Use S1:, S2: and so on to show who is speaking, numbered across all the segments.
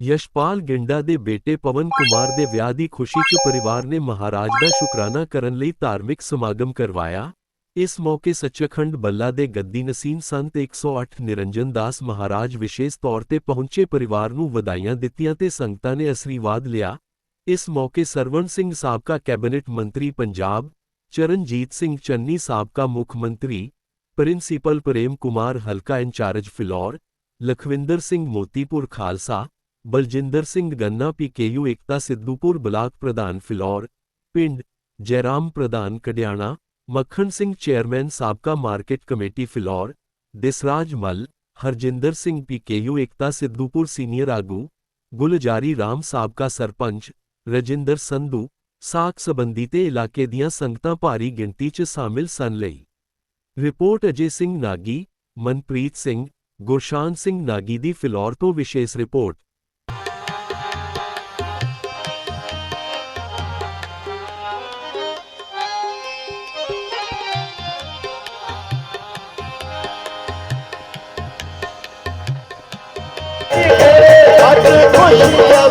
S1: ਯਸ਼ਪਾਲ ਗਿੰਡਾ ਦੇ ਬੇਟੇ ਪਵਨ ਕੁਮਾਰ ਦੇ ਵਿਆਹ ਦੀ ਖੁਸ਼ੀ 'ਚ ਪਰਿਵਾਰ ਨੇ ਮਹਾਰਾਜ ਦਾ ਸ਼ੁਕਰਾਨਾ ਕਰਨ ਲਈ ਧਾਰਮਿਕ ਸਮਾਗਮ ਕਰਵਾਇਆ। ਇਸ ਮੌਕੇ ਸੱਚਖੰਡ ਬੱਲਾ ਦੇ ਗੱਦੀ ਨਸੀਨ ਸੰਤ 108 ਨਿਰੰਜਨ ਦਾਸ ਮਹਾਰਾਜ ਵਿਸ਼ੇਸ਼ ਤੌਰ ਤੇ ਪਹੁੰਚੇ ਪਰਿਵਾਰ ਨੂੰ ਵਧਾਈਆਂ ਦਿੱਤੀਆਂ ਤੇ ਸੰਗਤਾਂ ਨੇ ਅਸਰੀਵਾਦ ਲਿਆ। ਇਸ ਮੌਕੇ ਸਰਵਣ ਸਿੰਘ ਸਾਬਕਾ ਕੈਬਨਿਟ ਮੰਤਰੀ ਪੰਜਾਬ, ਚਰਨਜੀਤ ਸਿੰਘ ਚੰਨੀ ਸਾਬਕਾ ਮੁੱਖ ਮੰਤਰੀ, ਪ੍ਰਿੰਸੀਪਲ ਪ੍ਰੇਮ ਕੁਮਾਰ ਹਲਕਾ incharge Phillaur, Lakhwinder Singh Motipur Khalsa Baljinder Singh ਗੰਨਾ ਪੀਕੇਯੂ ਏਕਤਾ ਸਿੱਧੂਪੁਰ ਬਲਾਕ ਪ੍ਰਧਾਨ ਫਿਲੌਰ ਪਿੰਡ ਜੈਰਾਮ ਪ੍ਰਧਾਨ ਕਡਿਆਣਾ ਮੱਖਣ ਸਿੰਘ ਚੇਅਰਮੈਨ ਸਾਬਕਾ market committee Phillaur Disraj Mal Harjinder Singh PKU Ekta Sidhupur senior ਆਗੂ ਗੁਲਜਾਰੀ ਰਾਮ ਸਾਬਕਾ ਸਰਪੰਚ ਰਜਿੰਦਰ ਸੰਧੂ ਸਾਕ ਸਬੰਧੀ ਤੇ ਇਲਾਕੇ ਦੀਆਂ ਸੰਗਤਾਂ ਭਾਰੀ ਗਿਣਤੀ 'ਚ ਸ਼ਾਮਿਲ ਸਨ ਲਈ ਰਿਪੋਰਟ ਅਜੇ ਸਿੰਘ ਨਾਗੀ ਮਨਪ੍ਰੀਤ ਸਿੰਘ ਗੁਰਸ਼ਾਨ ਸਿੰਘ ਨਾਗੀ ਦੀ ਫਿਲੌਰ ਤੋਂ ਵਿਸ਼ੇਸ਼ ਰਿਪੋਰਟ
S2: ਅੱਜ ਖੁਸ਼ੀਆਂ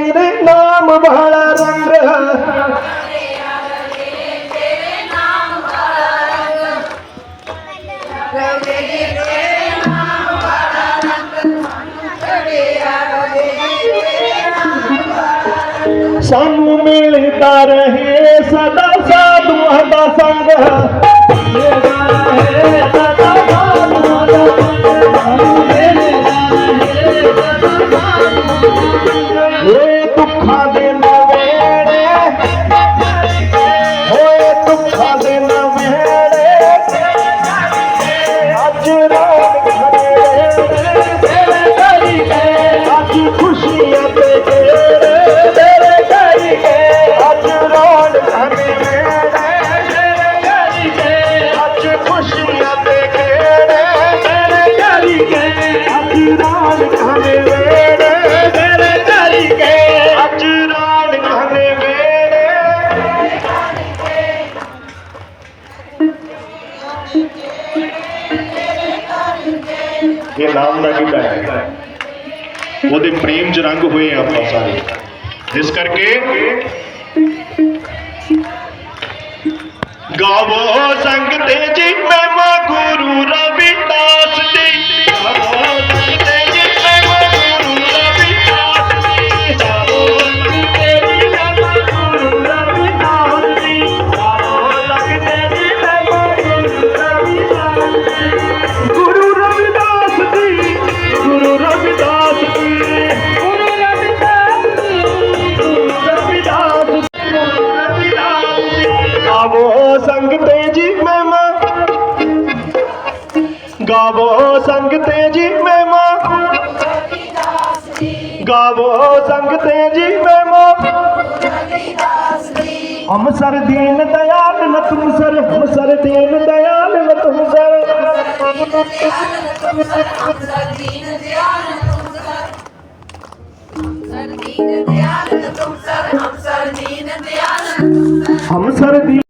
S2: ਰਹੇ ਤੇਰੇ ਨਾਮ ਵਾਲਾ ਰੰਗ ਸਾਨੂੰ ਮਿਲਦਾ ਰਹੇ ਸਦਾ ਸਾਧੂਆਂ ਦਾ ਸੰਗ ਮਿਲਦਾ ਰਹੇ ਸਦਾ
S3: ਰੰਗ ਹੋਏ ਆ ਆਪਾਂ ਸਾਰੇ। ਜਿਸ ਕਰਕੇ ਜੀ ਮਹਿਮਾ ਗਾਵੋ ਸੰਗ ਜੀ ਮਹਿਮਾ ਗਾਵੋ ਸੰਗ ਜੀ ਮਹਿਮਾ
S2: ਹਮ ਸਰ ਦੀਨ ਦਇਆਲ ਨ ਤੁਮ ਸਰ, ਹਮ ਸਰ ਦੀਨ ਦਇਆਲ ਨ ਤੁਮ ਸਰ। ਹਮ ਸਰ ਦੀਨ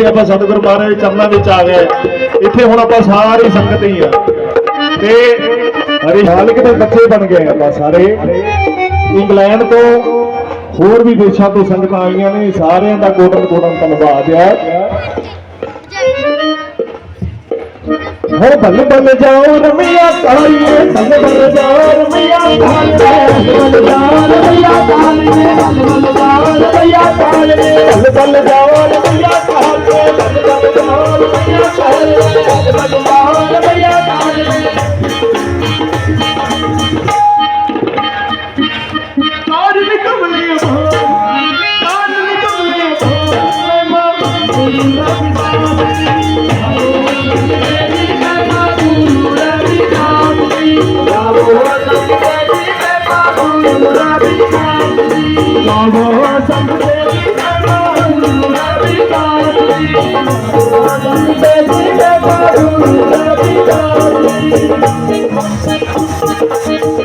S3: ਕਿਉਂਕਿ ਆਪਾਂ ਸਤਿਗੁਰੂ ਮਹਾਰਾਜ ਦੇ ਚਰਨਾਂ ਵਿੱਚ ਆ ਗਏ। ਇੱਥੇ ਹੁਣ ਆਪਾਂ ਸਾਰੀ ਸੰਗਤ ਹੀ ਆ। ਤੇ
S2: ਅਰੇ ਮਾਲਕ ਦੇ ਬੱਚੇ ਬਣ ਗਏ ਆਪਾਂ ਸਾਰੇ। ਇੰਗਲੈਂਡ ਤੋਂ ਹੋਰ ਵੀ ਦੇਸ਼ਾਂ ਤੋਂ ਸੰਗਤਾਂ ਆਈਆਂ ਨੇ। ਸਾਰਿਆਂ ਦਾ ਕੋਟਨ ਕੋਟਨ ਧੰਨਵਾਦ ਆ। ਹੋ ਬੱਲ ਬੱਲ ਜਾਓ ਰਮਈਆ ਕਾਲੀਏ ਬੱਲ ਬੱਲ ਜਾਓ ਰਮਈਆ ਕਾਲੀਏ ਬੱਲ ਜਾਓ ਰਮਈਆ ਕਾਲੀਏ ਬੱਲ ਬੱਲ ਜਾਓ ਰਮਈਆ ਕਾਲੀਏ ਬੱਲ ਬੱਲ ਜਾਓ ਰਮਈਆ ਕਾਲੀਏ ਬੱਲ ਬੱਲ ਜਾਓ ਰਮਈਆ ਕਾਲੀਏ ਬੱਲ ਬੱਲ ਜਾਓ ਰਮਈਆ ਕਾਲੀਏ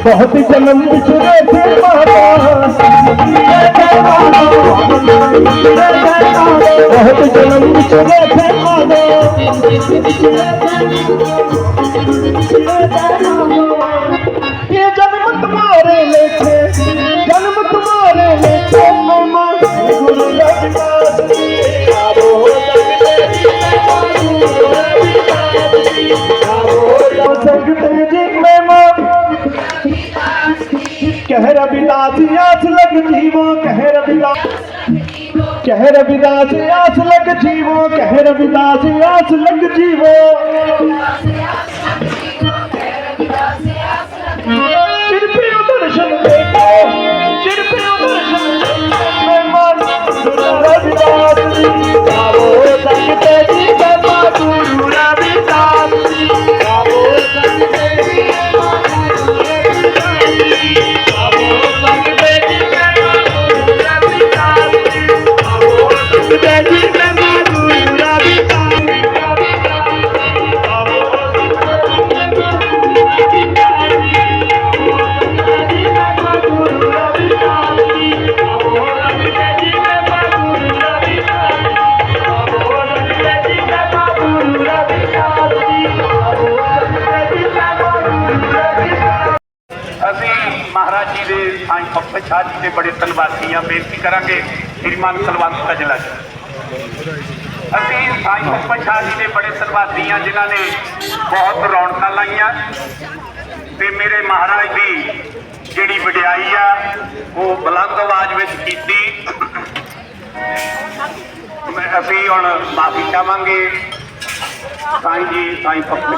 S2: ਬਹੁਤ ਜਨਮ ਵਿਛੜੇ ਥੇ ਮਾਤਾ ਬਹੁਤ ਜਨਮ ਵਿਛੜੇ ਥੇ सकते जी मेमा कह रविदास आस लग जीवो कह रविदास आस लग जीवो कह रविदास आस लग जीवो चिरपियो दर्शन देखो चिरपियो दर्शन देखो मैं मान रविदास जी गावो जी
S4: ਸ਼ਾਹ ਜੀ ਦੇ ਬੜੇ ਧੰਨਵਾਦੀ ਹਾਂ, ਬੇਨਤੀ ਕਰਾਂਗੇ ਸ੍ਰੀਮਾਨ ਕੁਲਵੰਤ ਕਜਲਾ ਜੀ ਅਸੀਂ ਸਾਈਂ ਪੱਪੇ ਸ਼ਾਹ ਜੀ ਦੇ ਬੜੇ ਧੰਨਵਾਦੀ ਹਾਂ, ਜਿਨ੍ਹਾਂ ਨੇ ਬਹੁਤ ਰੌਣਕਾਂ ਲਾਈਆਂ। ਤੇ ਮੇਰੇ ਮਹਾਰਾਜ ਦੀ ਜਿਹੜੀ ਵਡਿਆਈ ਆ, ਉਹ ਬੁਲੰਦ ਆਵਾਜ਼ ਵਿੱਚ ਕੀਤੀ। ਅਸੀਂ ਹੁਣ ਮਾਫੀ ਚਾਹਾਂਗੇ। ਸਾਈਂ ਜੀ, ਸਾਈਂ ਪੱਪੇ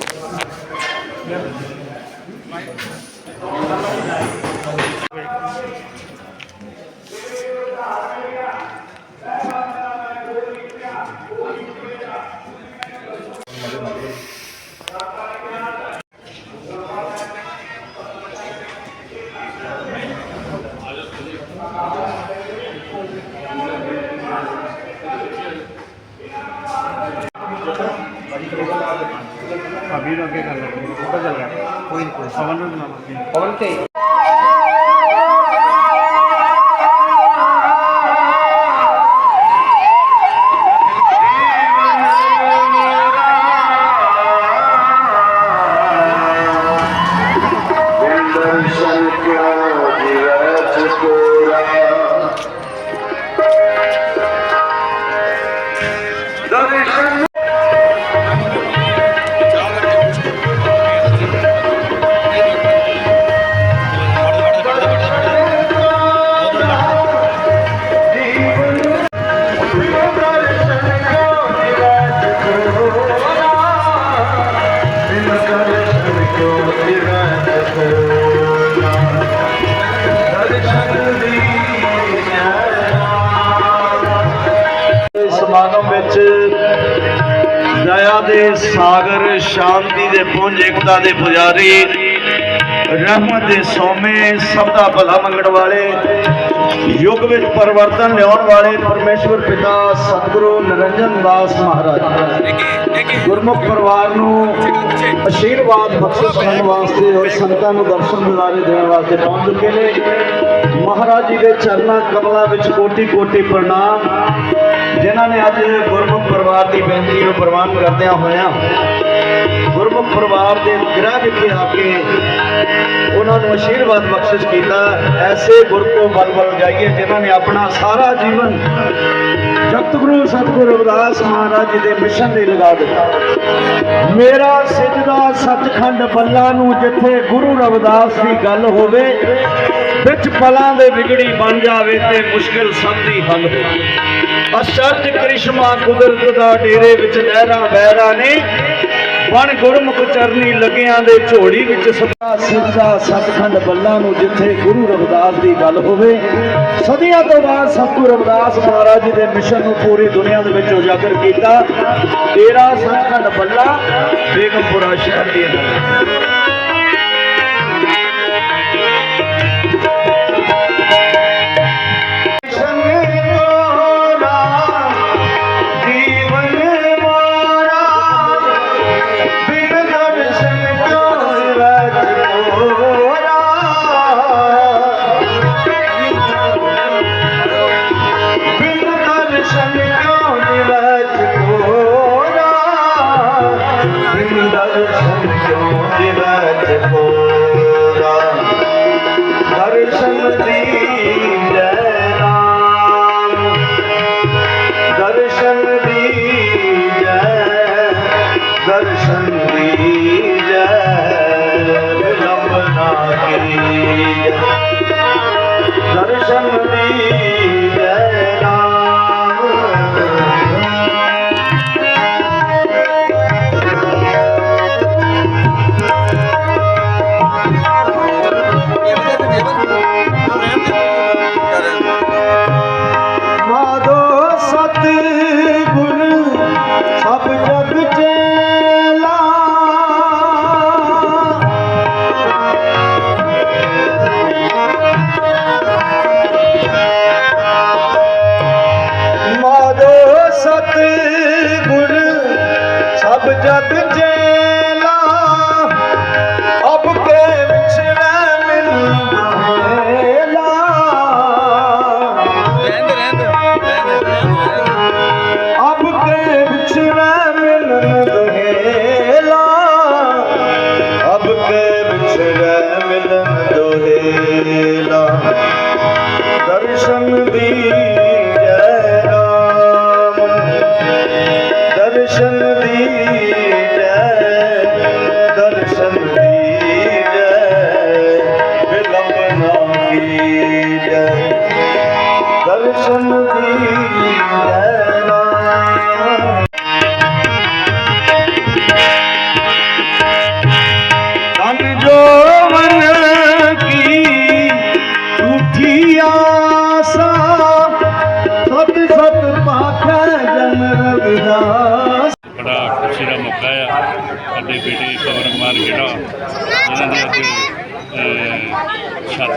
S3: வீடு okay sir
S5: okay sir government ਦੇ ਸਾਗਰ, ਸ਼ਾਂਤੀ ਦੇ ਪੁੰਜ, ਏਕਤਾ ਦੇ ਪੁਜਾਰੀ, ਰਹਿਮਤ ਦੇ ਸੋਮੇ, ਸਭ ਦਾ ਭਲਾ ਮੰਗਣ ਵਾਲੇ ਯੁੱਗ ਵਿੱਚ ਪਰਿਵਰਤਨ ਲਿਆਉਣ ਵਾਲੇ ਪਰਮੇਸ਼ਵਰ ਪਿਤਾ ਸਤਿਗੁਰੂ ਨਿਰੰਜਨ ਦਾਸ ਮਹਾਰਾਜ। ਗੁਰਮੁਖ ਪਰਿਵਾਰ ਨੂੰ ਅਸ਼ੀਰਵਾਦ ਬਖਸ਼ਿਸ਼ ਕਰਨ ਵਾਸਤੇ ਔਰ ਸੰਤਾਂ ਨੂੰ ਦਰਸ਼ਨ ਦਿਦਾਰੇ ਦੇਣ ਵਾਸਤੇ ਪਹੁੰਚ ਚੁੱਕੇ ਨੇ। ਮਹਾਰਾਜ ਜੀ ਦੇ ਚਰਨਾਂ ਕਮਲਾਂ ਵਿੱਚ ਕੋਟੀ ਕੋਟੀ ਪ੍ਰਣਾਮ। ਜਿਨ੍ਹਾਂ ਨੇ ਅੱਜ ਗੁਰਮੁਖ ਪਰਿਵਾਰ ਦੀ ਬੇਨਤੀ ਨੂੰ ਪ੍ਰਵਾਨ ਕਰਦਿਆਂ ਹੋਇਆਂ ਗੁਰਮੁਖ ਪਰਿਵਾਰ ਦੇ ਗ੍ਰਹਿ ਵਿਖੇ ਆ ਕੇ ਉਹਨਾਂ ਨੂੰ ਅਸ਼ੀਰਵਾਦ ਬਖਸ਼ਿਸ਼ ਕੀਤਾ। ਐਸੇ ਗੁਰ ਕੋ ਬਲ ਬਲ ਜਾਈਏ ਜਿਨ੍ਹਾਂ ਨੇ ਆਪਣਾ ਸਾਰਾ ਜੀਵਨ ਜਗਤ ਸਤਿਗੁਰੂ ਰਵਿਦਾਸ ਮਹਾਰਾਜ ਜੀ ਦੇ ਮਿਸ਼ਨ ਲਈ ਲਗਾ ਦਿੱਤਾ। ਮੇਰਾ ਸਿਜਦਾ ਸੱਚਖੰਡ ਬੱਲਾ ਨੂੰ ਜਿੱਥੇ ਗੁਰੂ ਰਵਿਦਾਸ ਦੀ ਗੱਲ ਹੋਵੇ, ਵਿੱਚ ਪਲਾਂ ਦੇ ਵਿਗੜੀ ਬਣ ਜਾਵੇ ਤੇ ਮੁਸ਼ਕਿਲ ਸਭ ਦੀ ਹੱਲ ਹੋਵੇ। ਅਚਰਜ ਕ੍ਰਿਸ਼ਮਾ ਕੁਦਰਤ ਦਾ ਡੇਰੇ ਵਿੱਚ ਲਹਿਰਾਂ ਬਹਿਰਾਂ ਨੇ ਬਣ ਗੁਰਮੁਖ ਚਰਨੀ ਲੱਗਿਆਂ ਦੇ ਝੋਲੀ ਵਿੱਚ ਸਦਾ ਸਿੱਧਾ ਸਤਖੰਡ ਬੱਲਾ ਨੂੰ ਜਿੱਥੇ ਗੁਰੂ ਰਵਿਦਾਸ ਦੀ ਗੱਲ ਹੋਵੇ। ਸਦੀਆਂ ਤੋਂ ਬਾਅਦ ਸਤਿਗੁਰੂ ਰਵਿਦਾਸ ਮਹਾਰਾਜ ਜੀ ਦੇ ਮਿਸ਼ਨ ਨੂੰ ਪੂਰੀ ਦੁਨੀਆ ਦੇ ਵਿੱਚ ਉਜਾਗਰ ਕੀਤਾ। ਤੇਰਾ ਸਤਖੰਡ ਬੱਲਾ ਬੇਗਮਪੁਰਾ ਸ਼ਹਿਰ ਦੀ
S6: दर्शन दी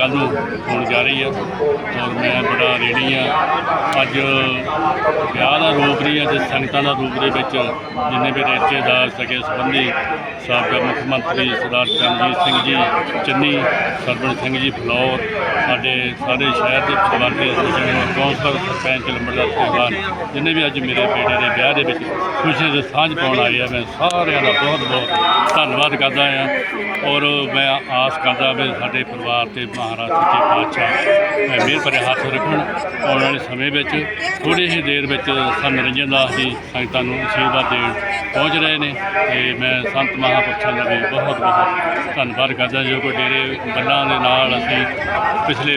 S6: ਅਹ, ਕੱਲ੍ਹ ਨੂੰ ਹੋਣ ਜਾ ਰਹੀ ਆ ਔਰ ਮੈਂ ਬੜਾ ਰੇੜੀ ਆ। ਅੱਜ ਵਿਆਹ ਦਾ ਰੂਪ ਨਹੀਂ ਅੱਜ ਸੰਗਤਾਂ ਦਾ ਰੂਪ ਦੇ ਵਿੱਚ ਜਿੰਨੇ ਵੀ ਰਿਸ਼ਤੇਦਾਰ ਸਕੇ ਸੰਬੰਧੀ ਸਾਬਕਾ ਮੁੱਖ ਮੰਤਰੀ ਸਰਦਾਰ ਚਰਨਜੀਤ ਸਿੰਘ ਜੀ ਚੰਨੀ ਸਰਬਣ ਸਿੰਘ ਜੀ ਫਲੌਰ ਸਾਡੇ ਸਾਰੇ ਸ਼ਹਿਰ ਦੇ ਸਬੰਧੀ ਜਿਵੇਂ ਕੌਂਸਲਰ ਸਰਪੰਚ ਲੰਬੜਦਾਰ ਸਹਿਬਾਨ ਜਿੰਨੇ ਵੀ ਅੱਜ ਮੇਰੇ ਬੇਟੇ ਦੇ ਵਿਆਹ ਦੇ ਵਿੱਚ ਖੁਸ਼ੀ ਦੇ ਸਾਂਝ ਪਾਉਣ ਆਏ ਆ ਮੈਂ ਸਾਰਿਆਂ ਦਾ ਬਹੁਤ ਬਹੁਤ ਧੰਨਵਾਦ ਕਰਦਾ ਆ। ਔਰ ਮੈਂ ਆਸ ਕਰਦਾ ਵੀ ਸਾਡੇ ਪਰਿਵਾਰ ਤੇ ਮਹਾਰਾਜ ਸੱਚੇ ਪਾਤਸ਼ਾਹ ਅਹ ਮਿਹਰ ਭਰੇ ਹੱਥ ਰੱਖਣ ਆਉਣ ਵਾਲੇ ਸਮੇਂ ਵਿੱਚ ਥੋੜੀ ਹੀ ਦੇਰ ਵਿੱਚ ਸੰਤ ਨਿਰੰਜਨ ਦਾਸ ਜੀ ਸੰਗਤਾਂ ਨੂੰ ਆਸ਼ੀਰਵਾਦ ਦੇਣ ਪਹੁੰਚ ਰਹੇ ਨੇ ਤੇ ਮੈਂ ਸੰਤ ਮਹਾਂਪੁਰਸ਼ਾਂ ਦਾ ਵੀ ਬਹੁਤ ਬਹੁਤ ਧੰਨਵਾਦ ਕਰਦਾ ਜੋ ਕੋਈ ਡੇਰੇ ਬੰਨਾਂ ਦੇ ਨਾਲ ਅਸੀਂ ਪਿਛਲੇ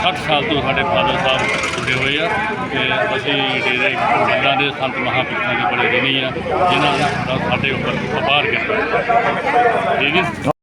S6: 60 ਸਾਲ ਤੋਂ ਸਾਡੇ ਫਾਦਰ ਸਾਹਿਬ ਜੁੜੇ ਹੋਏ ਆ ਤੇ ਅਸੀਂ ਡੇਰੇ ਬੰਨਾਂ ਦੇ ਸੰਤ ਮਹਾਂਪੁਰਸ਼ਾਂ ਦੇ ਬੜੇ ਰਿਣੀ ਆ ਜਿਨ੍ਹਾਂ ਦਾ ਸਾਡੇ ਉੱਪਰ ਅਪਾਰ ਕਿਰਪਾ ਹੈ। ਠੀਕ ਹੈ